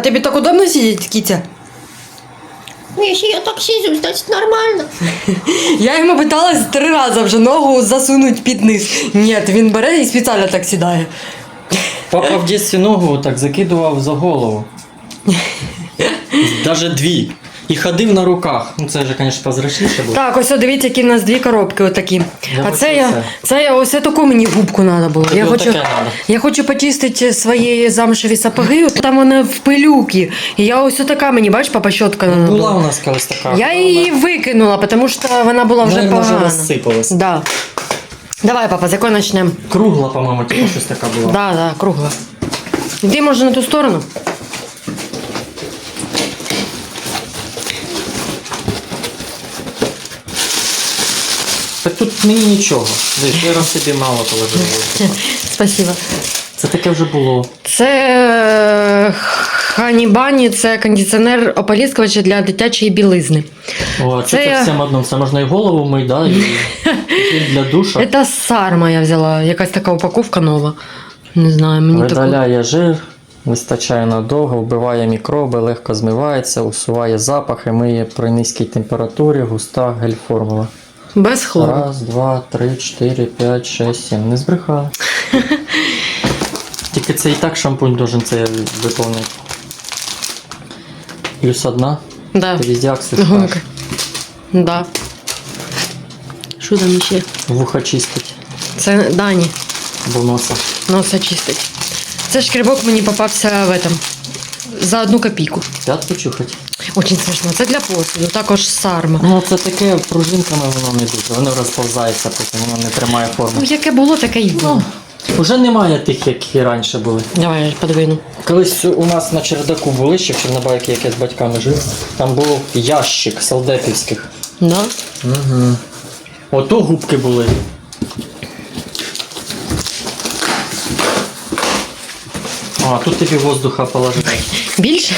А тобі так удобно сидіти, Кітя? Ну, якщо я так сижу, значить нормально. Я йому питалась три рази вже ногу засунуть під низ. Ні, він бере і спеціально так сідає. Папа в дітстві ногу так закидував за голову. Даже дві. І ходив на руках. Ну це вже, звісно, позрачніше було. Так, ось о, дивіться, які в нас дві коробки отакі. Я а це я, це. це я ось таку мені губку треба було. Я Тобі хочу, отаке надо. я хочу почистити свої замшеві сапоги, от там вони в пилюки. І я ось така мені, бачиш, папа щотка надо Була була. у нас колись така. Я її викинула, тому що вона була вже вже погана. розсипалась. Да. Давай, папа, з якої почнемо? Кругла, по-моєму, типу щось така була. Да, да, кругла. Іди, може, на ту сторону. Так тут мені нічого. Дивись, я раз собі мало положив. Спасибо. Це таке вже було. Це е, ханібані, це кондиціонер ополіскувача для дитячої білизни. О, це, Це всім одному. Це можна і голову мити, да, і, і для душа. Це сарма я взяла, якась така упаковка нова. Не знаю, мені таку. Жир, вистачає надовго, вбиває мікроби, легко змивається, усуває запахи, миє при низькій температурі, густа гель-формула. Без хлору. Раз, два, три, чотири, п'ять, шесть, сім. Не збрехали. Тільки це і так шампунь должен це виповнити. Плюс одна. Да. Ти везде. Гонка. Да. Що там ще? Вуха чистить, Це Дані. бо носа. Носа чистить. Це шкребок мені попався в этом. За одну копійку. П'ятку чухать. Очень смішно. Це для посуду, також сарма. Ну це таке пружинками воно не дуже. Воно розповзається, потім воно не тримає форму. Ну, яке було, таке й було. Уже немає тих, які раніше були. Давай подвину. Колись у нас на чердаку були ще в Чорнобайки, як я з батьками жив. Там був ящик солдатівських. Да? Угу. Ото губки були. А, тут тобі воздуха положили. Більше?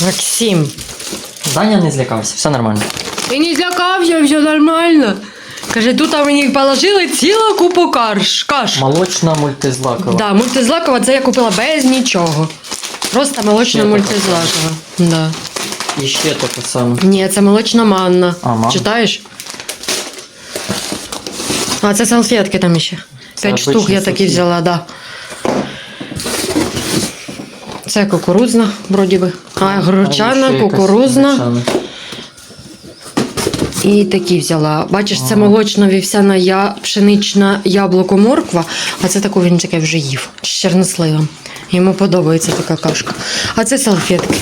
Максим. Даня не злякався, все нормально. Ти не злякався, все нормально. Каже, тут мені положили цілу купу карш, каш. Молочна мультизлакова. Да, мультизлакова це я купила без нічого. Просто молочна мультизлакова. Да. І ще таке саме. Ні, це молочна манна. А, манна. Читаєш? А, це салфетки там ще. П'ять штук я такі сухі. взяла, да. Це кукурудзна, вроді би. А, гречана, кукурудзна. І такі взяла. Бачиш, це молочна вівсяна я... пшенична яблуко морква, а це таку він таке вже їв з чорносливом. Йому подобається така кашка. А це салфетки.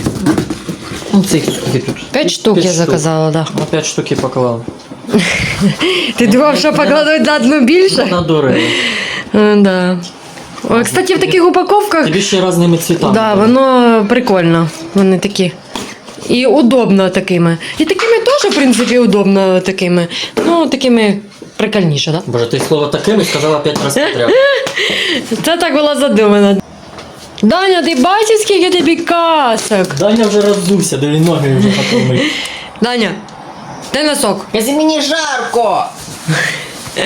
Ну, цих скільки тут? П'ять штук я заказала, так. На 5 штук і поклав. Ти думав, що покладуть на одну більше? Надурили. Е, Да. Кстати, в таких упаковках Тобі ще різними цвітами. да, воно прикольно. Вони такі. І удобно такими. І такими теж, в принципі, удобно такими. Ну, такими прикольніше, так? Да? Боже, ти слово такими сказала 5 разів подряд. Це так було задумано. Даня, ти бачиш, скільки тобі касок? Даня вже роздувся, де він ноги вже готовий. Даня, де носок? Якщо мені жарко.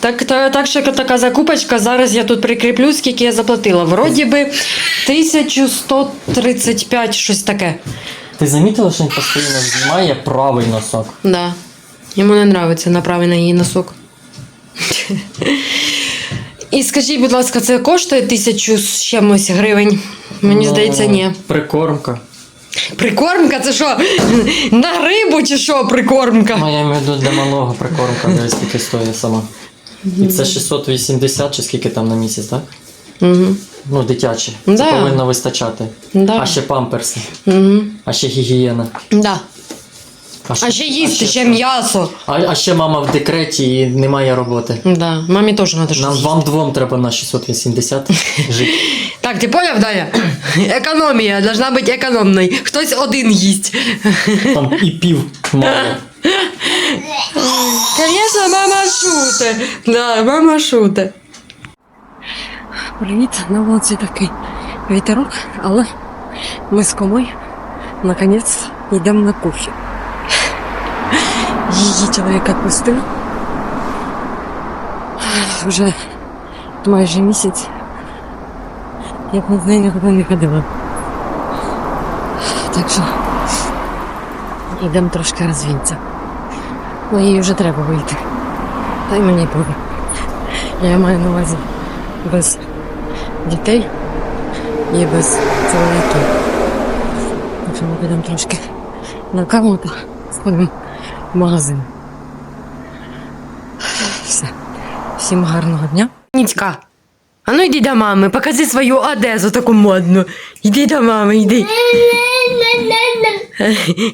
Так, та, так що така закупочка. Зараз я тут прикріплю, скільки я заплатила. Вроді би 1135, щось таке. Ти замітила, що він постійно знімає правий носок? Да. Йому не подобається направлений її носок. І скажіть, будь ласка, це коштує тисячу з чимось гривень? Мені Ну, здається, ні. Прикормка. Прикормка, це що? На рибу чи що прикормка? Ну, я маю для малого прикормка, дивись, скільки стоїть сама. І це 680 чи скільки там на місяць, так? Угу. Ну, дитячі. Це Да. повинно вистачати. Да. А ще памперси, Угу. а ще гігієна. Да. А ще їсти, ще м'ясо. А, а ще мама в декреті і немає роботи. Да. Мамі теж треба щось. Нам їсти. вам двом треба на 680 жити. Так, ти поняв, Даня? Економія должна бути економною. Хтось один їсть. Там і пів мало. Звісно, мама шуте. Да, мама шуте. Привіт, на вулиці такий вітерок, але ми з комою наконець йдемо на кухню. Її чоловік відпустив. вже майже місяць. Як на неї нікуди не ходила. Так що йдемо трошки розвінця. Ну їй вже треба вийти. Та й мені буде. Я маю на увазі без дітей і без чоловіків. Якщо ми підемо трошки на каву то сходимо в магазин. Все. Всім гарного дня. Нітька, а ну йди до мами, покажи свою одежу таку модну. Іди до мами, йди.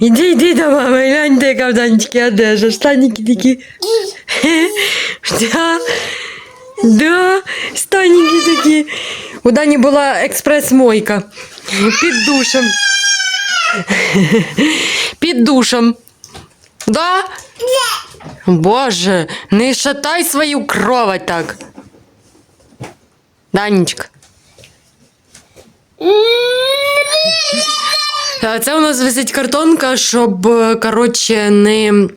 Іди, йди до мами, глянь, ти яка в Данечки одежа. Штаніки такі. Да, да, штаніки такі. У Дані була експрес-мойка під душем. Під душем. Да? Боже, не шатай свою кровать так. Данечка. Е, Це у нас висить картонка, щоб, е, коротше, не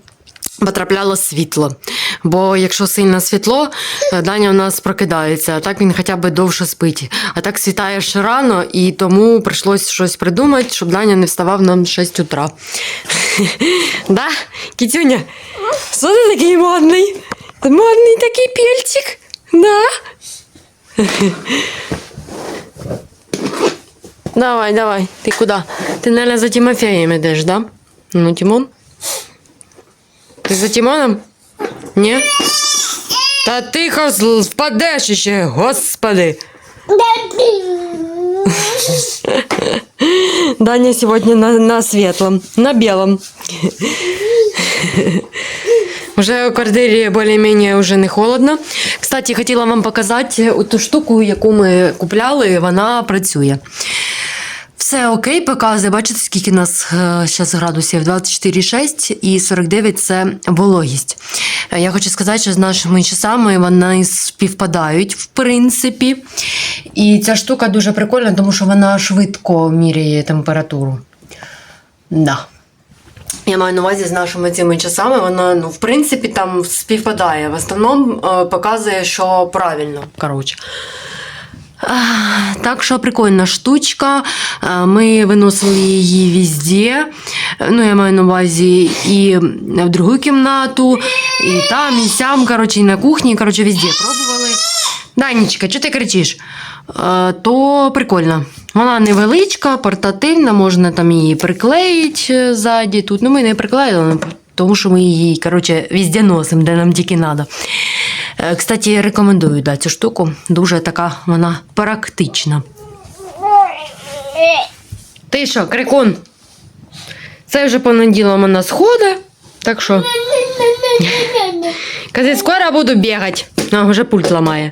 потрапляло світло. Бо якщо сильно світло, е, Даня у нас прокидається, а так він хоча б довше спить. А так світає ж рано, і тому прийшлось щось придумати, щоб Даня не вставав нам 6 утра. Да, Кітюня? Що ти такий модний? Модний такий пельчик? Да? Давай, давай. Ти куди? Ти, наверное, за Тимофеєм ідеш, да? Ну, Тимон? Ти за Тимоном? Ні? Та тихо зл- впадеш іще, господи. Даня сегодня на, на светлом, на белом. Уже в квартирі більш-менш вже не холодно. Кстати, хотіла вам показати ту штуку, яку ми купляли, вона працює. Все окей, показує. Бачите, скільки нас зараз градусів? 24,6 і 49 це вологість. Е, Я хочу сказати, що з нашими часами вони співпадають, в принципі. І ця штука дуже прикольна, тому що вона швидко міряє температуру. Да. Я маю на увазі з нашими цими часами, вона, ну, в принципі, там співпадає. В основному е, показує, що правильно. Коротше. Так що прикольна штучка. Ми виносили її везде. Ну, я маю на увазі і в другу кімнату, і там, і сям, коротше, і на кухні, коротше, везде пробували. Данечка, чого ти кричиш? А, То прикольно. Вона невеличка, портативна, можна там її приклеїти е, ззаді. Тут ну, ми не приклеїли, тому що ми її коротше, везде носимо, де нам тільки треба. Кстати, рекомендую да, цю штуку. Дуже така вона практична. Ти що, крикун? Це вже понеділом вона сходить, так що. Кажи, скоро буду бігати. А, вже пульт ламає.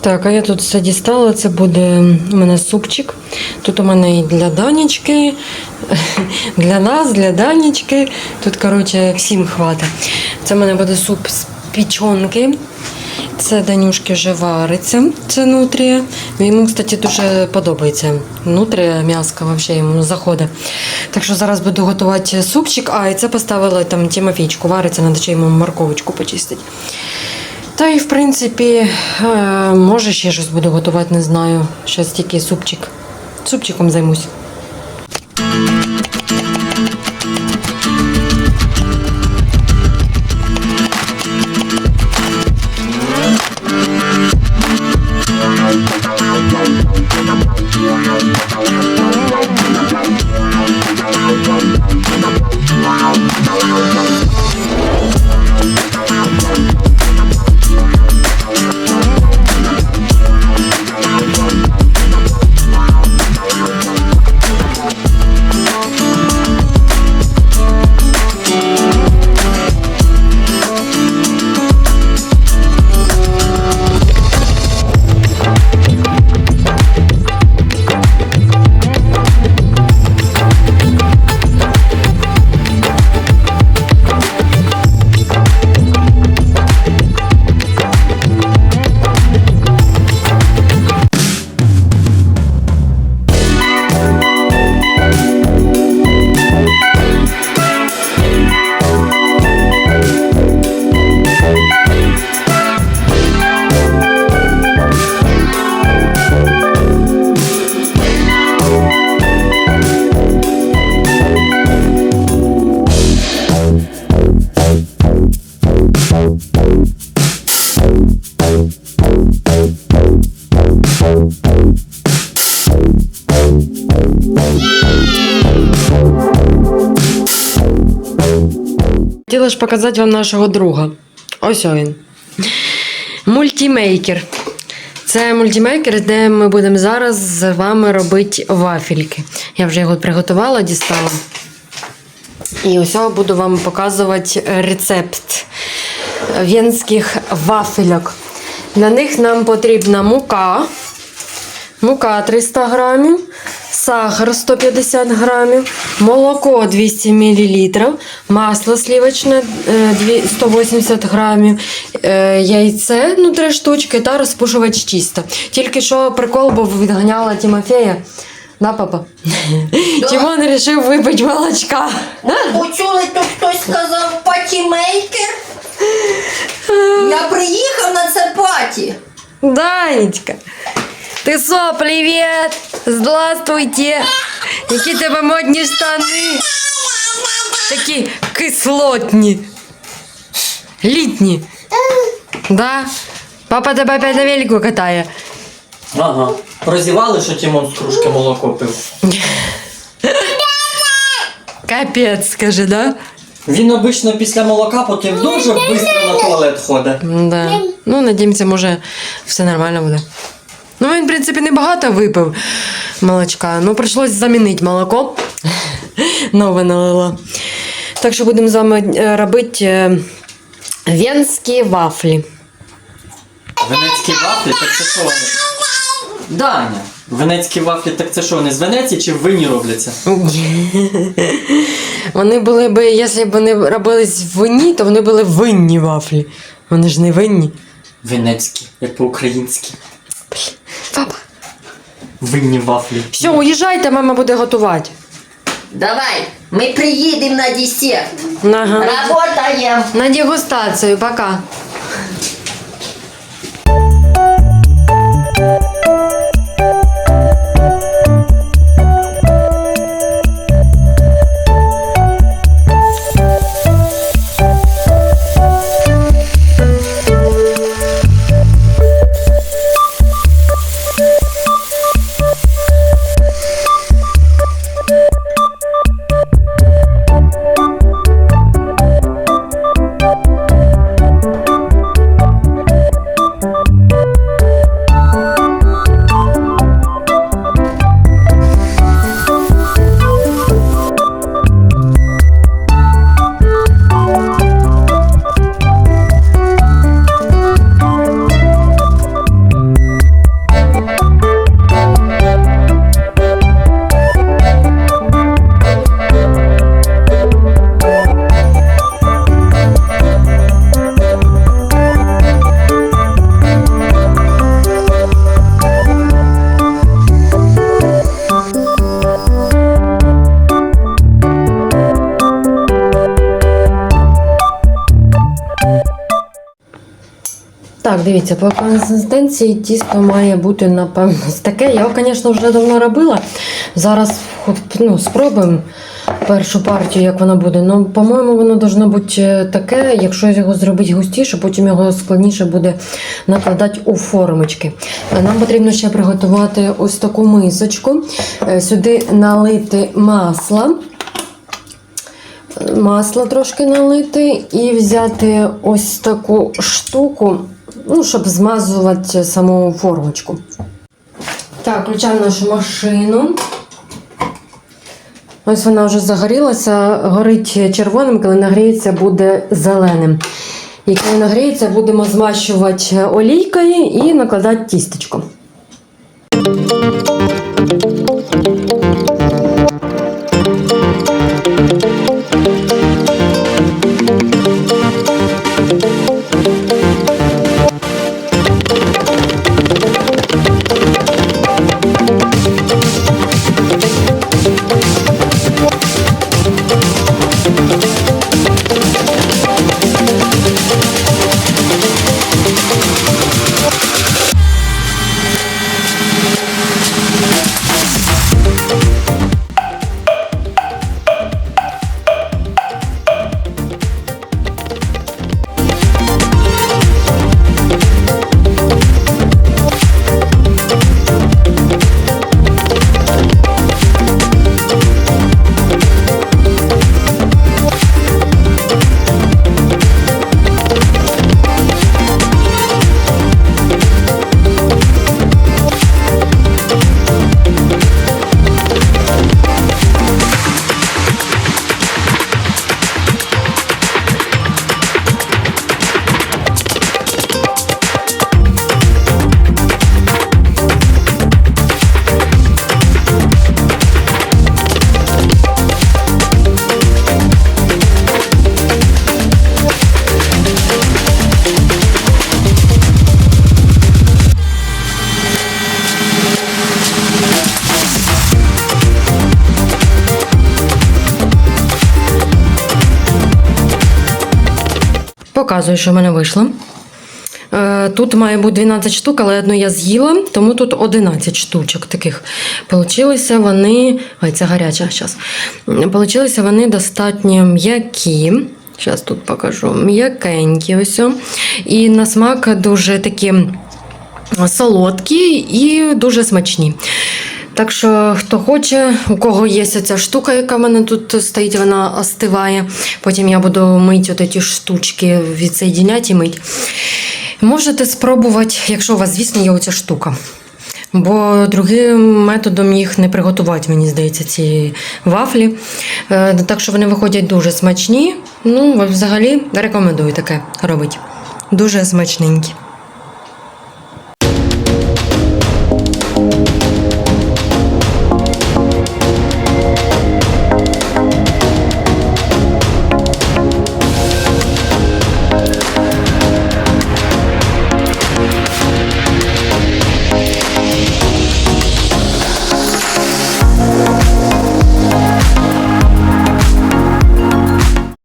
Так, а я тут все дістала. Це буде у мене супчик. Тут у мене і для Данечки, для нас, для Данечки. Тут, коротше, всім хватить. Це в мене буде суп з пічонки. Це Данюшки вже вариться, це нутрія. Йому, кстати, дуже подобається. Нутрія, м'яска, взагалі йому заходить. Так що зараз буду готувати супчик. А, і це поставила там Тимофійчику, вариться, треба ще йому морковочку почистити. Та і в принципі, е, може ще щось буду готувати, не знаю. Зараз тільки супчик. Супчиком займусь. Показати вам нашого друга. Ось він. Мультімейкер. Це мультимейкер, де ми будемо зараз з вами робити вафельки. Я вже його приготувала, дістала. І ось буду вам показувати рецепт венських вафельок. Для них нам потрібна мука, мука 300 грамів, сахар 150 грамів, молоко 200 мл, масло сливочне е, 180 грамів, е, яйце, ну 3 штучки та розпушувач тіста. Тільки що прикол був відганяла Тимофея. Да, папа? Тимон вирішив випити молочка. Почули, то хтось сказав патімейкер. Я приїхав на це паті. Данечка. Ти що, привіт! Здравствуйте! Які тебе модні штани! Такі кислотні. Літні. Да? Папа тебе опять на велику катає. Ага. Прозівали, що Тімон з кружки молоко пив. Капець, скажи, да? Він обично після молока потім дуже швидко на туалет ходить. Да. Ну, надіємося, може, все нормально буде. Він, в принципі, небагато випив молочка. Ну, прийшлось замінити молоко. Нове налила. Так що будемо з вами е, робити е, венські вафлі. Венецькі вафлі, так це що вони? Даня. Венецькі вафлі, так це що вони з Венеції чи в вині робляться? Вони були б, якщо б вони робились в вині, то вони були винні вафлі. Вони ж не винні. Венецькі, як по-українськи. Папа. Винні вафлі. Все, уїжджайте, мама буде готувати. Давай, ми приїдемо на десерт. Ага. Работаємо. На дегустацію, пока. Так, дивіться, по консистенції тісто має бути, напевно, таке. Я його, звісно, вже давно робила. Зараз ну, спробуємо першу партію, як вона буде. Ну, по-моєму, воно должно бути е, таке, якщо його зробити густіше, потім його складніше буде накладати у формочки. Е, Нам потрібно ще приготувати ось таку мисочку. Е, Сюди налити масла. Масло трошки налити і взяти ось таку штуку, ну, щоб змазувати саму формочку. Так, включаємо нашу машину. Ось вона вже загорілася, горить червоним, коли нагріється, буде зеленим. І коли нагріється, будемо змащувати олійкою і накладати тістечко. Показую, що в мене вийшло. Е, Тут має бути 12 штук, але одну я з'їла, тому тут 11 штучок таких. Получилися вони. Ой, це гаряча зараз. Получилися вони достатньо м'які. Зараз тут покажу. М'якенькі ось. І на смак дуже такі солодкі і дуже смачні. Так що, хто хоче, у кого є ця штука, яка в мене тут стоїть, вона остиває. Потім я буду мити ці штучки, відсоєдіняти і мити. Можете спробувати, якщо у вас, звісно, є оця штука. Бо другим методом їх не приготувати, мені здається, ці вафлі. Е, Так що вони виходять дуже смачні. Ну, взагалі рекомендую таке робити. Дуже смачненькі.